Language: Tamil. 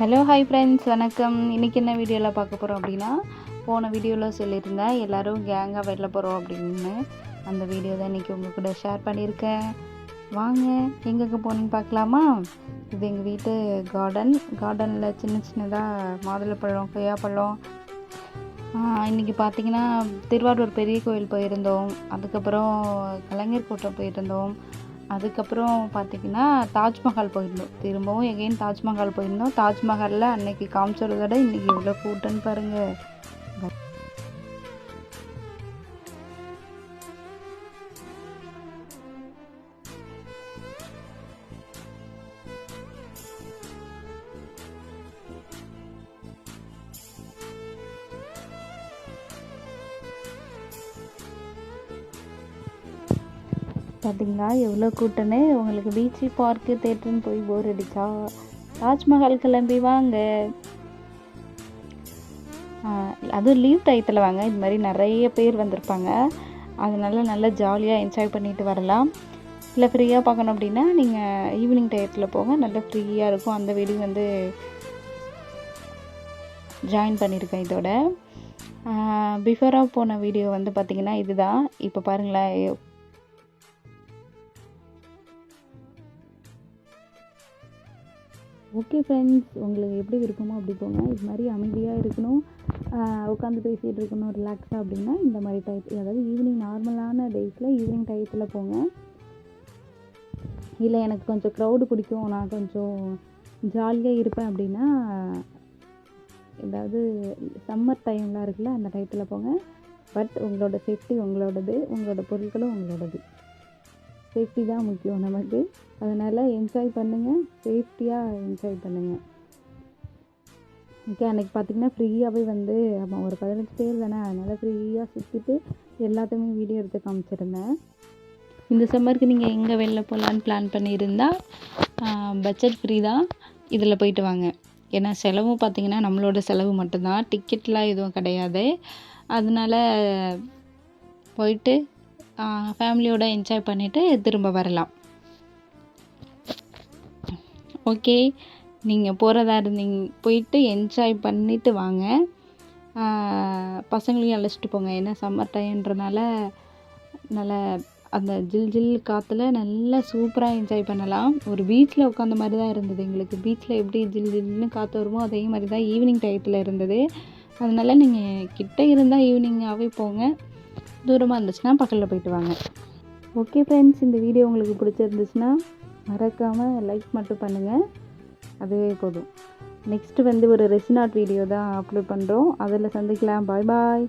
ஹலோ ஹாய் ஃப்ரெண்ட்ஸ் வணக்கம். இன்றைக்கி என்ன வீடியோவில் பார்க்க போகிறோம் அப்படின்னா போன வீடியோவில் சொல்லியிருந்தேன் எல்லோரும் கேங்காக வெளில போகிறோம் அப்படின்னு அந்த வீடியோ தான் இன்றைக்கி உங்கள் கூட ஷேர் பண்ணியிருக்கேன். வாங்க எங்கெங்கே போகணுன்னு பார்க்கலாமா? இது எங்கள் வீட்டு கார்டன் கார்டனில் சின்ன சின்னதாக மாதுளைப்பழம் கொய்யாப்பழம் இன்றைக்கி பார்த்தீங்கன்னா திருவாரூர் பெரிய கோயில் போயிருந்தோம். அதுக்கப்புறம் கலைஞர் கூட்டம் போயிருந்தோம். அதுக்கப்புறம் பார்த்தீங்கன்னா தாஜ்மஹால் போயிருந்தோம். திரும்பவும் எகைன் தாஜ்மஹால் போயிருந்தோம். தாஜ்மஹாலில் அன்னைக்கு காமிச்சதை விட இன்றைக்கி எவ்வளோ கூட்டம்னு பாருங்கள் பார்த்தீங்களா எவ்வளோ கூட்டம்னு உங்களுக்கு பீச்சு பார்க்கு தேட்டருன்னு போய் போர் அடிச்சா? தாஜ்மஹால் கிளம்பி வாங்க. அதுவும் லீவ் டயத்தில் வாங்க. இது மாதிரி நிறைய பேர் வந்திருப்பாங்க. அதனால நல்லா ஜாலியாக என்ஜாய் பண்ணிட்டு வரலாம். இல்லை ஃப்ரீயாக பார்க்கணும் அப்படின்னா நீங்கள் ஈவினிங் டயத்தில் போங்க. நல்லா ஃப்ரீயாக இருக்கும். அந்த வீடியோ வந்து ஜாயின் பண்ணியிருக்கேன் இதோட. பிஃபோராக போன வீடியோ வந்து பார்த்திங்கன்னா இதுதான். இப்போ பாருங்களேன். ஓகே ஃப்ரெண்ட்ஸ் உங்களுக்கு எப்படி விருப்பமோ அப்படி போங்க. இது மாதிரி அமைதியாக இருக்கணும். உட்காந்து பேசிகிட்டு இருக்கணும் ரிலாக்ஸாக அப்படின்னா இந்த மாதிரி டைப் அதாவது ஈவினிங் நார்மலான டேஸில் ஈவினிங் டயத்தில் போங்க. இல்லை எனக்கு கொஞ்சம் க்ரௌடு பிடிக்கும். நான் கொஞ்சம் ஜாலியாக இருப்பேன் அப்படின்னா ஏதாவது சம்மர் டைம்லாம் இருக்குல்ல அந்த டயத்தில் போங்க. பட் உங்களோட சேஃப்டி உங்களோடது உங்களோட பொருட்களும் உங்களோடது. சேஃப்டி தான் முக்கியம் நமக்கு. அதனால் என்ஜாய் பண்ணுங்கள் சேஃப்டியாக என்ஜாய் பண்ணுங்கள் ஓகே அன்றைக்கி பார்த்திங்கன்னா ஃப்ரீயாகவே வந்து ஆமாம் ஒரு பதினஞ்சு பேர் தானே அதனால் ஃப்ரீயாக சுற்றிட்டு எல்லாத்தையுமே வீடியோ எடுத்து காமிச்சிருந்தேன். இந்த சம்மருக்கு நீங்கள் எங்கே வெளில போகலான்னு பிளான் பண்ணியிருந்தால் பட்ஜெட் ஃப்ரீ தான். இதில் போயிட்டு வாங்க. ஏன்னா செலவும் பார்த்திங்கன்னா நம்மளோட செலவு மட்டும்தான். டிக்கெட்லாம் எதுவும் கிடையாது. அதனால போயிட்டு ஃபேமிலியோடு என்ஜாய் பண்ணிவிட்டு திரும்ப வரலாம். ஓகே நீங்கள் போகிறதா இருந்தீங்க போயிட்டு என்ஜாய் பண்ணிவிட்டு வாங்க. பசங்களையும் அழைச்சிட்டு போங்க. ஏன்னா சம்மர் டைம்ன்றனால நல்லா அந்த ஜில் ஜில் காற்றுல நல்லா சூப்பராக என்ஜாய் பண்ணலாம். ஒரு பீச்சில் உட்காந்த மாதிரி தான் இருந்தது எங்களுக்கு. பீச்சில் எப்படி ஜில் ஜில்னு காற்று வருமோ அதே மாதிரி தான் ஈவினிங் டயத்தில் இருந்தது. அதனால் நீங்கள் கிட்டே இருந்தால் ஈவினிங்காகவே போங்க. தூரமாக இருந்துச்சுன்னா பக்கத்தில் போயிட்டு வாங்க. ஓகே ஃப்ரெண்ட்ஸ் இந்த வீடியோ உங்களுக்கு பிடிச்சிருந்துச்சுன்னா மறக்காமல் லைக் மட்டும் பண்ணுங்கள் அதுவே போதும். நெக்ஸ்ட்டு வந்து ஒரு ரெசினாட் வீடியோ தான் அப்லோட் பண்ணுறோம் அதில் சந்திக்கலாம். பாய் பாய்